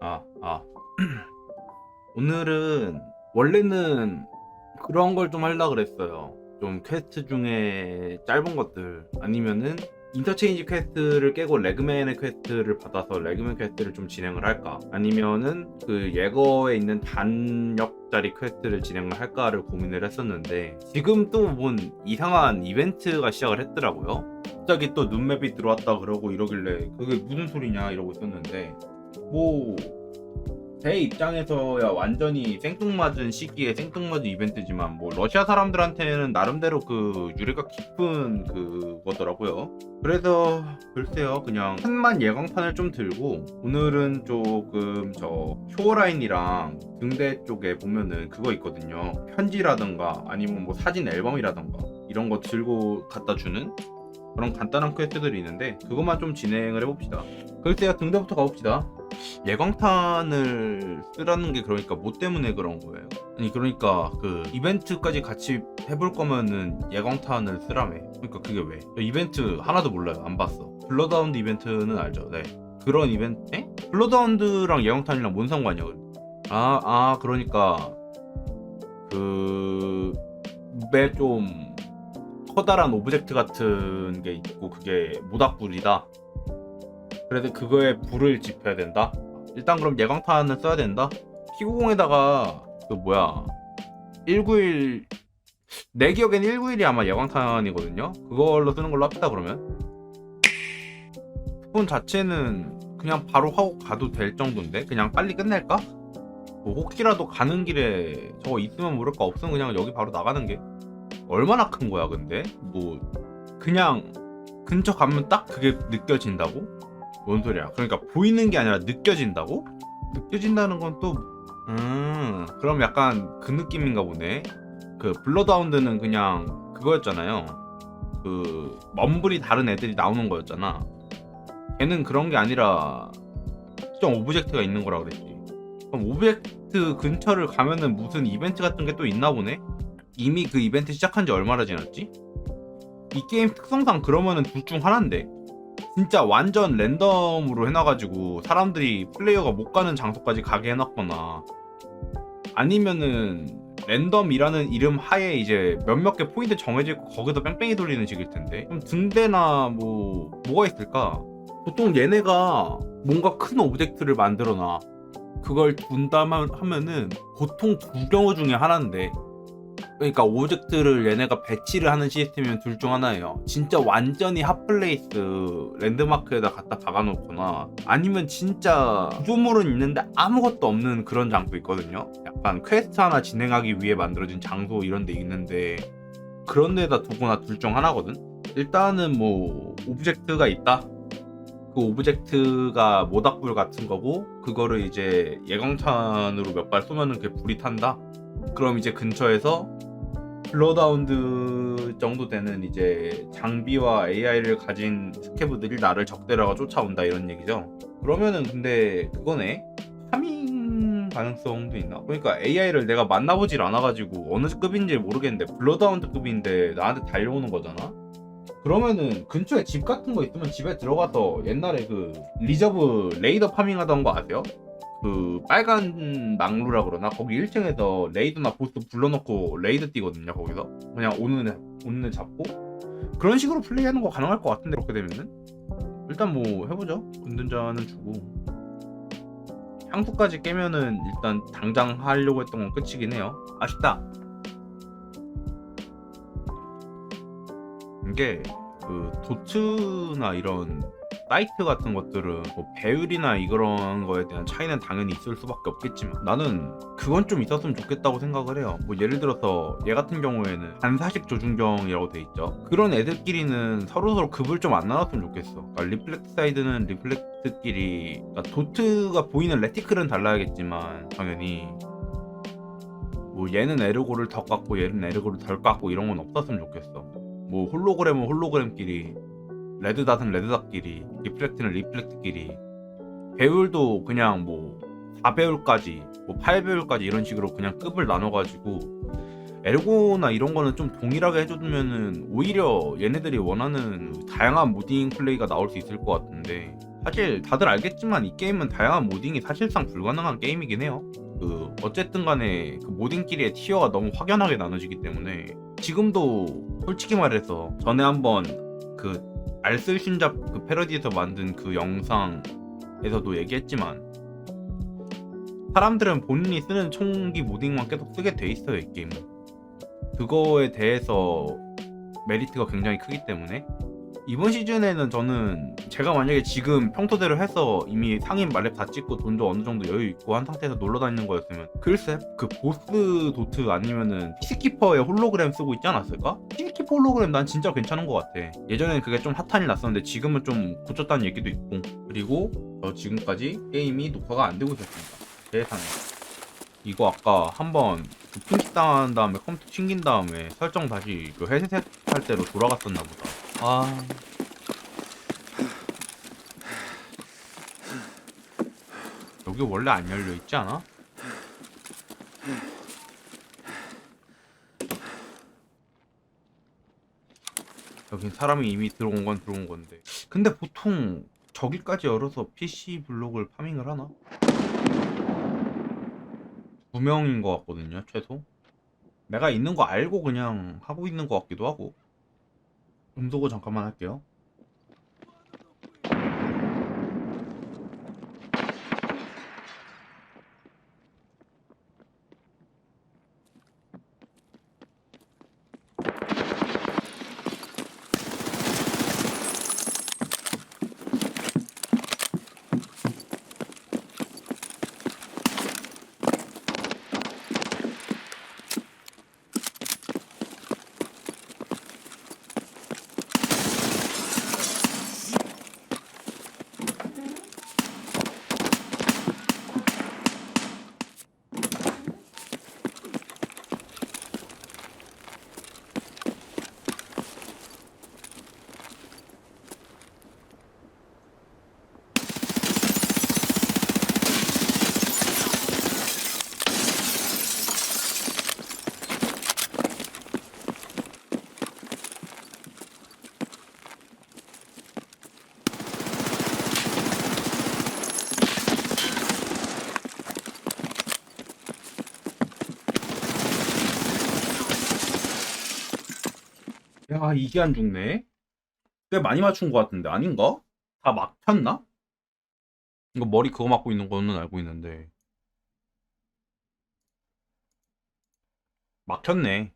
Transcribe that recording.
아, 아. 오늘은 원래는 그런 걸 좀 하려고 그랬어요. 좀 퀘스트 중에 짧은 것들 아니면은 인터체인지 퀘스트를 깨고 레그맨의 퀘스트를 받아서 레그맨 퀘스트를 좀 진행을 할까 아니면은 그 예거에 있는 단역짜리 퀘스트를 진행을 할까를 고민을 했었는데 지금 또 뭔 이상한 이벤트가 시작을 했더라고요 갑자기 또 눈맵이 들어왔다 그러고 이러길래 그게 무슨 소리냐 이러고 있었는데 뭐 제 입장에서야 완전히 생뚱맞은 시기에 생뚱맞은 이벤트지만 뭐 러시아 사람들한테는 나름대로 그 유래가 깊은 그거더라고요. 그래서 글쎄요 그냥 한만 예광판을 좀 들고 오늘은 조금 저 쇼라인이랑 등대 쪽에 보면은 그거 있거든요. 편지라던가 아니면 뭐 사진 앨범이라던가 이런 거 들고 갖다 주는 그런 간단한 퀘스트들이 있는데 그것만 좀 진행을 해봅시다. 글쎄요 등대부터 가봅시다. 예광탄을 쓰라는 게 그러니까 뭐 때문에 그런 거예요? 아니 그러니까 그 이벤트까지 같이 해볼 거면은 예광탄을 쓰라며. 그러니까 그게 왜? 저 이벤트 하나도 몰라요. 안 봤어. 블러드하운드 이벤트는 알죠. 네. 그런 이벤트? 에? 블러드하운드랑 예광탄이랑 뭔 상관이야? 아, 아 그러니까 그 맵에 좀 커다란 오브젝트 같은 게 있고 그게 모닥불이다. 그래서 그거에 불을 지펴야 된다. 일단 그럼 예광탄을 써야 된다. P90에다가 그 뭐야 191 내 기억엔 191이 아마 예광탄이거든요. 그걸로 쓰는 걸로 합시다 그러면. 스폰 자체는 그냥 바로 하고 가도 될 정도인데 그냥 빨리 끝낼까? 뭐 혹시라도 가는 길에 저거 있으면 모를까 없으면 그냥 여기 바로 나가는 게 얼마나 큰 거야 근데 뭐 그냥 근처 가면 딱 그게 느껴진다고? 뭔 소리야? 그러니까 보이는 게 아니라 느껴진다고? 느껴진다는 건 또, 음, 그럼 약간 그 느낌인가 보네. 그 블러드하운드는 그냥 그거였잖아요. 그 먼불이 다른 애들이 나오는 거였잖아. 걔는 그런 게 아니라 특정 오브젝트가 있는 거라 그랬지. 그럼 오브젝트 근처를 가면은 무슨 이벤트 같은 게 또 있나 보네? 이미 그 이벤트 시작한 지 얼마나 지났지? 이 게임 특성상 그러면은 둘 중 하나인데 진짜 완전 랜덤으로 해놔가지고 사람들이 플레이어가 못 가는 장소까지 가게 해놨거나 아니면은 랜덤이라는 이름 하에 이제 몇몇 개 포인트 정해져 있고 거기서 뺑뺑이 돌리는 식일 텐데 그럼 등대나 뭐 뭐가 있을까? 보통 얘네가 뭔가 큰 오브젝트를 만들어놔 그걸 둔다만 하면은 보통 두 경우 중에 하나인데 그러니까 오브젝트를 얘네가 배치를 하는 시스템이면 둘 중 하나예요. 진짜 완전히 핫플레이스 랜드마크에다 갖다 박아놓거나 아니면 진짜 구조물은 있는데 아무것도 없는 그런 장소 있거든요. 약간 퀘스트 하나 진행하기 위해 만들어진 장소 이런 데 있는데 그런 데다 두거나 둘 중 하나거든. 일단은 뭐 오브젝트가 있다. 그 오브젝트가 모닥불 같은 거고 그거를 이제 예광탄으로 몇 발 쏘면은 그게 불이 탄다. 그럼 이제 근처에서 블러다운드 정도 되는 이제 장비와 AI를 가진 스케브들이 나를 적대라가 쫓아온다 이런 얘기죠. 그러면은 근데 그거네 파밍 가능성도 있나? 그러니까 AI를 내가 만나보질 않아가지고 어느 급인지 모르겠는데 블러다운드 급인데 나한테 달려오는 거잖아. 그러면은 근처에 집 같은 거 있으면 집에 들어가서 옛날에 그 리저브 레이더 파밍하던 거 아세요? 그 빨간 망루라 그러나? 거기 1층에서 레이더나 보스 불러놓고 레이드 뛰거든요 거기서. 그냥 오는 애 오는 애 잡고. 그런 식으로 플레이하는 거 가능할 것 같은데 그렇게 되면은? 일단 뭐 해보죠. 근둔자는 주고. 향수까지 깨면은 일단 당장 하려고 했던 건 끝이긴 해요. 아쉽다. 이게 그 도트나 이런 사이트 같은 것들은 뭐 배율이나 이런 거에 대한 차이는 당연히 있을 수밖에 없겠지만 나는 그건 좀 있었으면 좋겠다고 생각을 해요. 뭐 예를 들어서 얘 같은 경우에는 반사식 조준경이라고 돼 있죠. 그런 애들끼리는 서로 서로 급을 좀 안 나눴으면 좋겠어. 그러니까 리플렉트 사이드는 리플렉트끼리 그러니까 도트가 보이는 레티클은 달라야겠지만 당연히 뭐 얘는 에르고를 더 깎고 얘는 에르고를 덜 깎고 이런 건 없었으면 좋겠어. 뭐 홀로그램은 홀로그램끼리 레드닷은 레드닷끼리 리플렉트는 리플렉트끼리 배율도 그냥 뭐 4배율까지 뭐 8배율까지 이런 식으로 그냥 급을 나눠가지고 에르고나 이런 거는 좀 동일하게 해주면은 오히려 얘네들이 원하는 다양한 무딩 플레이가 나올 수 있을 것 같은데 사실 다들 알겠지만 이 게임은 다양한 모딩이 사실상 불가능한 게임이긴 해요. 그 어쨌든 간에 그 모딩끼리의 티어가 너무 확연하게 나눠지기 때문에 지금도 솔직히 말해서 전에 한번 그 알쓸신잡 그 패러디에서 만든 그 영상에서도 얘기했지만 사람들은 본인이 쓰는 총기 모딩만 계속 쓰게 돼 있어요 이 게임은. 그거에 대해서 메리트가 굉장히 크기 때문에 이번 시즌에는 저는 제가 만약에 지금 평소대로 해서 이미 상인 말렙 다 찍고 돈도 어느 정도 여유 있고 한 상태에서 놀러 다니는 거였으면 글쎄 그 보스 도트 아니면은 피스키퍼의 홀로그램 쓰고 있지 않았을까? 피스키퍼 홀로그램 난 진짜 괜찮은 것 같아. 예전에는 그게 좀 핫한이 났었는데 지금은 좀 고쳤다는 얘기도 있고. 그리고 저 지금까지 게임이 녹화가 안 되고 있었습니다. 세상에. 이거 아까 한번 그 핑키 당한 다음에 컴퓨터 튕긴 다음에 설정 다시 그 회색 할 때로 돌아갔었나 보다 아 여기 원래 안 열려 있지 않아? 여긴 사람이 이미 들어온 건 들어온 건데 근데 보통 저기까지 열어서 PC 블록을 파밍을 하나? 두 명인 것 같거든요 최소 내가 있는 거 알고 그냥 하고 있는 것 같기도 하고 음소거 잠깐만 할게요 야 이게 안 죽네 꽤 많이 맞춘 것 같은데 아닌가? 다 막혔나? 이거 머리 그거 맞고 있는 거는 알고 있는데 막혔네